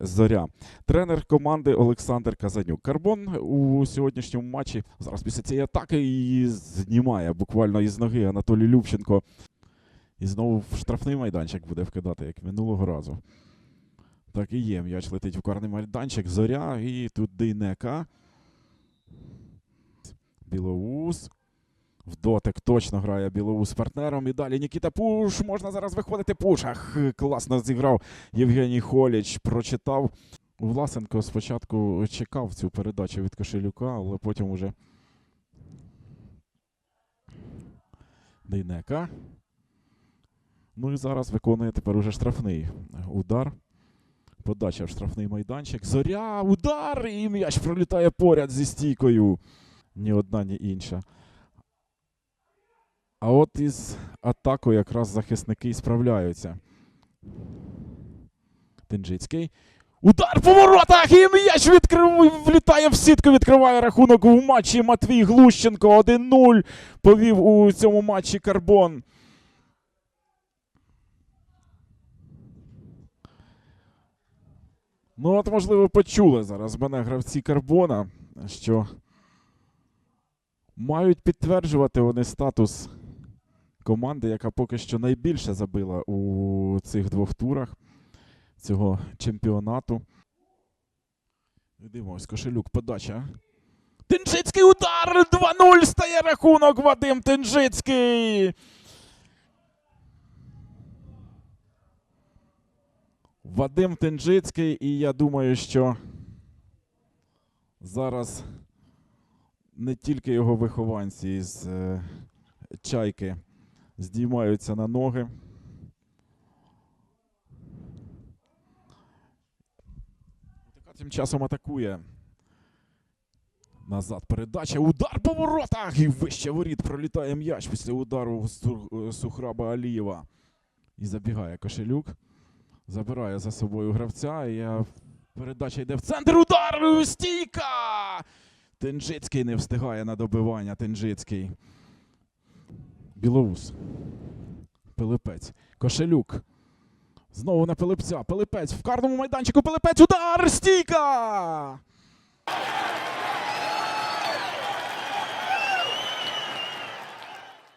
Зоря. Тренер команди Олександр Казанюк. Карбон у сьогоднішньому матчі зараз після цієї атаки і знімає буквально із ноги Анатолій Любченко. І знову в штрафний майданчик буде вкидати, як минулого разу. Так і є. М'яч летить в карний майданчик. Зоря і тут Дейнека. Білоус. В дотик точно грає Білоус з партнером. І далі Нікіта Пуш. Можна зараз виходити. Пуш. Ах, класно зіграв Євгеній Холіч. Прочитав. Власенко спочатку чекав цю передачу від Кошелюка, але потім уже. Дейнека. Ну і зараз виконує тепер уже штрафний удар. Подача в штрафний майданчик. Зоря, удар! І м'яч пролітає поряд зі стійкою. Ні одна, ні інша. А от із атакою якраз захисники і справляються. Тинджицький. Удар по воротах! І м'яч відкрив... влітає в сітку, відкриває рахунок в матчі Матвій Глущенко. 1-0 повів у цьому матчі Карбон. Ну, от, можливо, почули зараз мене гравці Карбона, що мають підтверджувати вони статус команди, яка поки що найбільше забила у цих двох турах цього чемпіонату. Дивимось, кошелюк, подача. Тинжицький удар! 2-0 стає рахунок Вадим Тинжицький. Вадим Тинжицький, і я думаю, що зараз не тільки його вихованці з е, чайки здіймаються на ноги. Тим часом атакує. Назад передача. Удар по воротах! І вище воріт пролітає м'яч після удару Сухраба Алієва. І забігає кошелюк. Забирає за собою гравця. І е, передача йде в центр. Удар! Стійка! Тенжицький не встигає на добивання. Тенжицький. Білоус. Пилипець. Кошелюк. Знову на Пилипця. Пилипець в карному майданчику. Пилипець. Удар! Стійка!